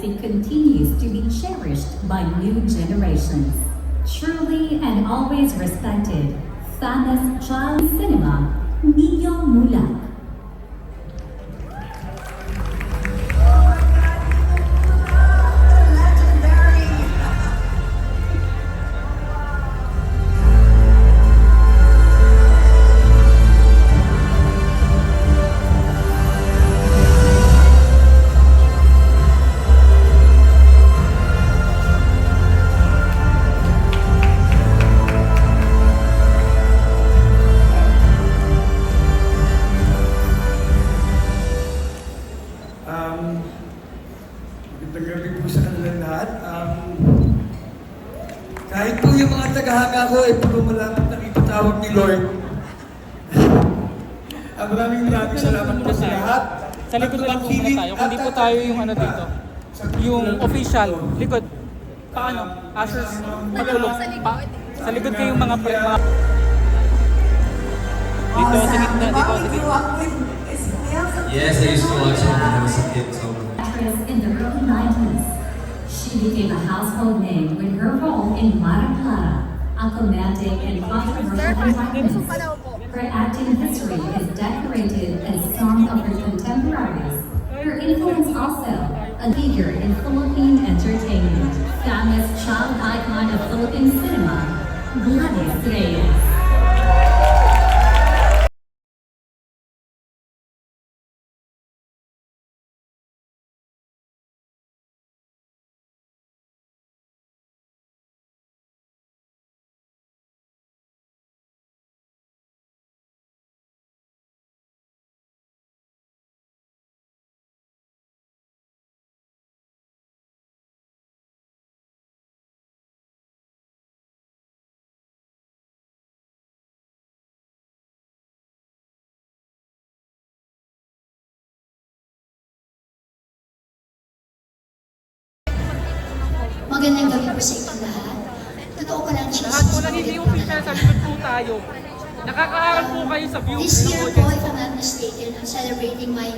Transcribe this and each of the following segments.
It continues to be cherished by new generations. Truly and always respected, famous child cinema, Nino Mulak. Gabi po sa kanilang lahat. Um, kahit po yung mga tagahanga ko ay puro malapit na ipatawag ni Lord. Ah, maraming maraming salamat po sa lahat. Sa likod na lang po muna tayo. Kung di po tayo yung ano dito. Yung official. Likod. Paano? Ushers, patulong. Pa, sa likod kayong mga pre, mga... Dito, sa gitna, dito, sa gitna. Yes, I used to watch it when I was a kid. So Actress in the early 90s. She became a household name with her role in Mara Clara, a comedic and controversial antagonist. Her acting history is decorated as some of her contemporaries. Her influence also a figure in Magandang gabi po sa inyong lahat. Totoo ko lang, Chief. Lahat po lang hindi official, sa likod po tayo. Nakakaharap po kayo sa view. This year po, if I'm not mistaken, I'm celebrating my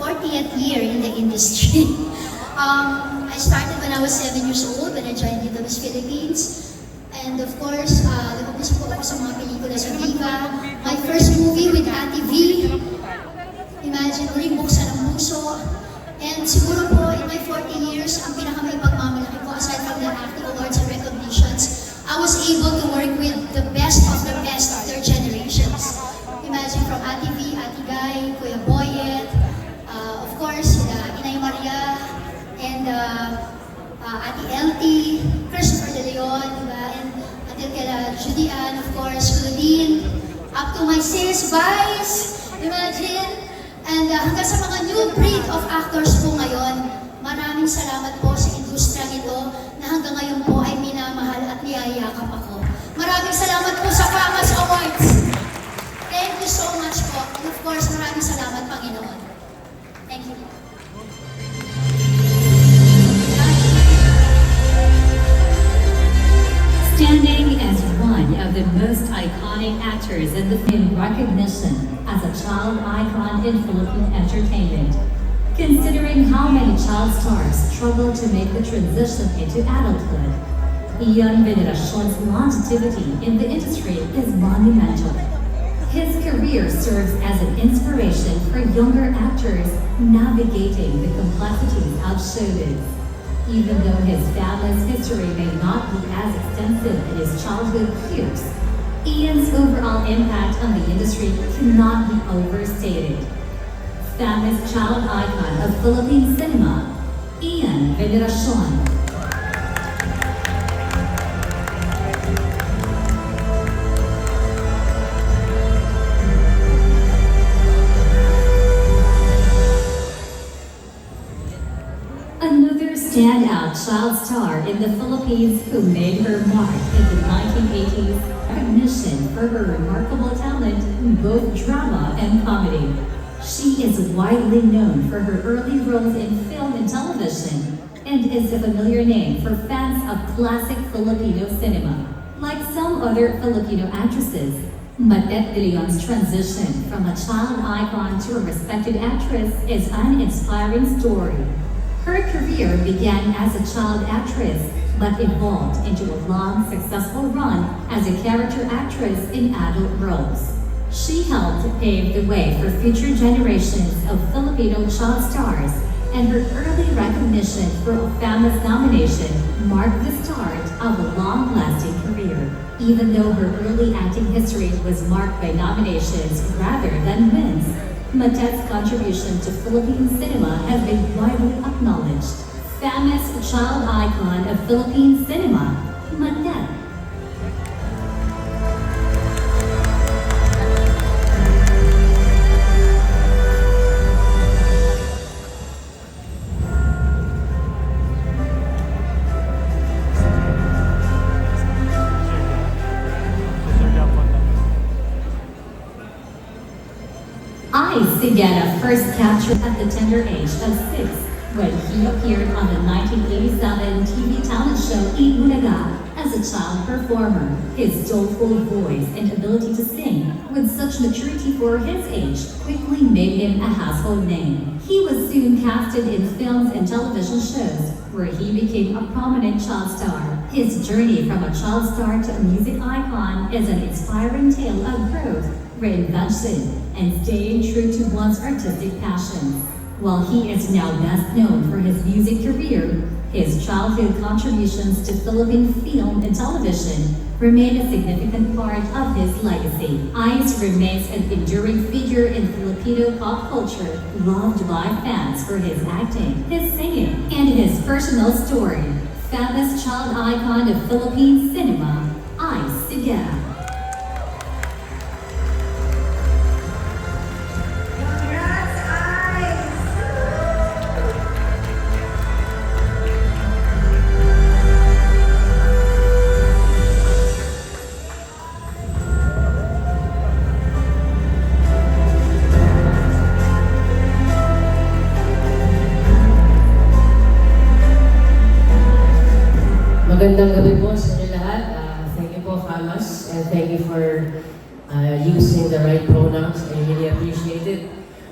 40th year in the industry. um, I started when I was 7 years old when I joined Dito Miss Philippines. And of course, uh, nag-umpisa po ako sa mga pelikula sa Viva. My first movie with Ate V. Imagine, uling buksan ang puso. And siguro po, in my 40 years, ang pinakamay pagmamalaki ko, aside from the acting awards and recognitions, I was able to work with the best of the best of their generations. Imagine from Ate V, Ate Guy, Kuya Boyet, uh, of course, sila Inay Maria, and uh, uh, Ate Elty, Christopher De Leon, diba? And until kila Judy Ann, of course, Claudine, up to my sis, Vice, imagine. And uh, hanggang sa mga of actors po ngayon, maraming salamat po sa industriya nito na hanggang ngayon po ay minamahal at niyayakap ako. Maraming salamat po sa Famas Awards. Thank you so much po. And of course, maraming salamat Panginoon. Thank you. Standing as one of the most iconic actors in the film recognition as a child icon in Philippine entertainment. Considering how many child stars struggle to make the transition into adulthood, Ian Veneracion's longevity in the industry is monumental. His career serves as an inspiration for younger actors navigating the complexities of showbiz. Even though his family's history may not be as extensive in his childhood years, Ian's overall impact on the industry cannot be overstated. Famous child icon of Philippine cinema, Ian Veneracion. Another standout child star in the Philippines who made her mark in the 1980s, recognition for her remarkable talent in both drama and comedy. She is widely known for her early roles in film and television and is a familiar name for fans of classic Filipino cinema. Like some other Filipino actresses, Matet de Leon's transition from a child icon to a respected actress is an inspiring story. Her career began as a child actress, but evolved into a long, successful run as a character actress in adult roles. She helped pave the way for future generations of Filipino child stars, and her early recognition for a famous nomination marked the start of a long-lasting career. Even though her early acting history was marked by nominations rather than wins, Matet's contribution to Philippine cinema has been widely acknowledged. Famous child icon of Philippine cinema, Matet. I Sigeta first captured at the tender age of six when he appeared on the 1987 TV talent show Bulaga as a child performer. His doleful voice and ability to sing with such maturity for his age quickly made him a household name. He was soon casted in films and television shows where he became a prominent child star. His journey from a child star to a music icon is an inspiring tale of growth reinvention, and staying true to one's artistic passions. While he is now best known for his music career, his childhood contributions to Philippine film and television remain a significant part of his legacy. Ice remains an enduring figure in Filipino pop culture, loved by fans for his acting, his singing, and his personal story. Famous child icon of Philippine cinema, Ice Sigera.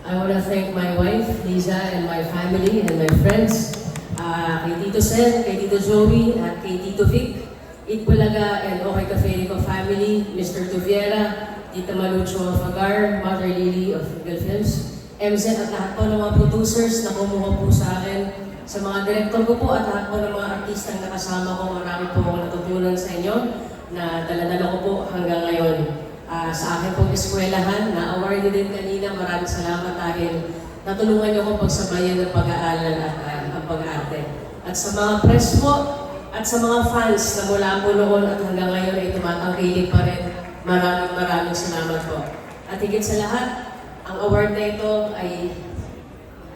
I want to thank my wife, Lisa, and my family and my friends. Uh, kay Tito Sen, kay Tito Joey, at kay Tito Vic, Itbulaga, and Okay Caferico family, Mr. Tuviera, Tita Malucho of Agar, Mother Lily of Eagle Films, MZ at lahat po ng mga producers na kumuha po sa akin sa mga director ko po at lahat po ng mga artistang nakasama ko, marami po akong natutunan sa inyo na daladala ko po hanggang ngayon. Ah, sa akin pong eskwelahan, na-award din kanina, maraming salamat dahil natulungan niyo ko pagsabayan ng pag-aaral at ah, ang pag-arte. At sa mga press po, at sa mga fans na mula po noon at hanggang ngayon ay tumatangkilik pa rin, maraming maraming salamat po. At higit sa lahat, ang award na ito ay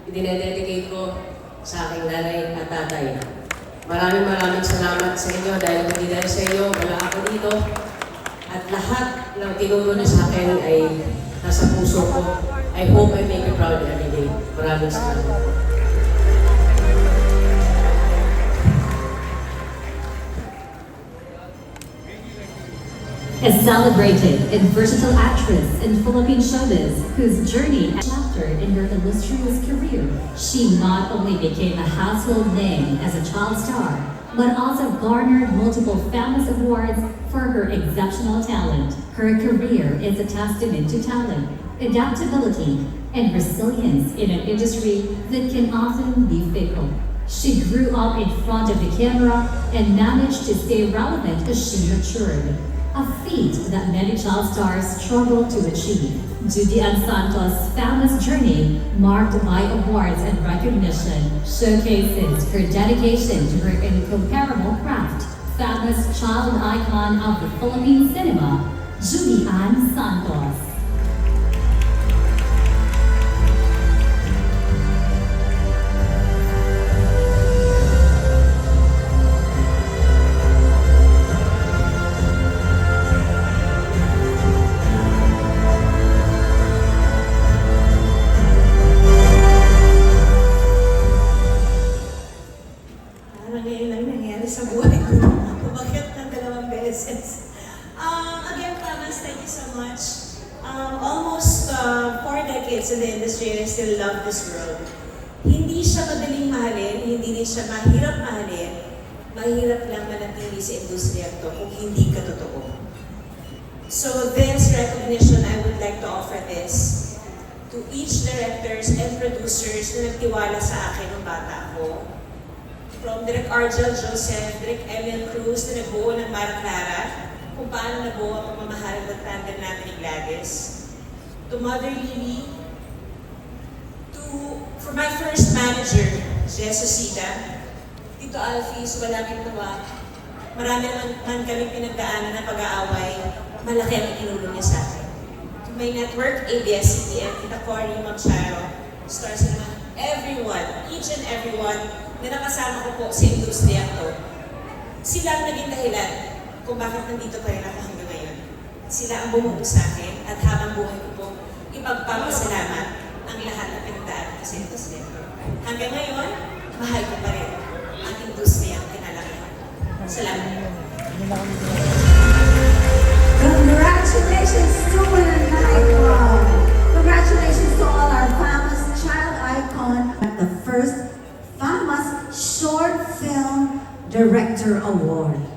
dinededicate ko sa aking nanay at tatay. Maraming maraming salamat sa inyo dahil hindi dahil sa inyo, wala ako dito. At lahat ng sa akin ay nasa puso ko. I hope I make you proud every day. Maraming salamat. A celebrated and versatile actress in Philippine showbiz whose journey and chapter in her illustrious career, she not only became a household name as a child star, but also garnered multiple famous awards for her exceptional talent. Her career is a testament to talent, adaptability, and resilience in an industry that can often be fickle. She grew up in front of the camera and managed to stay relevant as she matured. A feat that many child stars struggle to achieve. Judy Santos' famous journey, marked by awards and recognition, showcases her dedication to her incomparable craft. Famous child icon of the Philippine cinema, Judy Ann Santos. Decades in the industry, I still love this world. Hindi siya madaling mahalin, hindi rin siya mahirap mahalin, mahirap lang manatili sa industriya to kung hindi ka totoo. So this recognition, I would like to offer this to each directors and producers na nagtiwala sa akin nung bata ako. From Direk Argel Joseph, Direk Emil Cruz na nagbuo ng Mara Clara, kung paano nabuo ang pamamahalang ng tandem natin ni Gladys. To Mother Lily, for my first manager, Jesus Sida, Tito Alfie, Subalangit Nawa, marami naman man kami pinagdaanan ng pag-aaway, malaki ang itinulong niya sa akin. To my network, ABS-CBN, Tita Cory, Ma'am Charo, Stars naman, everyone, each and everyone na nakasama ko po sa industriya to, sila ang naging dahilan kung bakit nandito pa rin ako hanggang ngayon. Sila ang bumuo sa akin at habang buhay ko po, ipagpapasalamat ang lahat ng pinagdaanan ko sa industriya to. Hanggang ngayon, mahal ko pa rin ang industriya ang kinalakihan. Salamat. Congratulations to an icon. Congratulations to all our famous child icon at the first famous short film director award.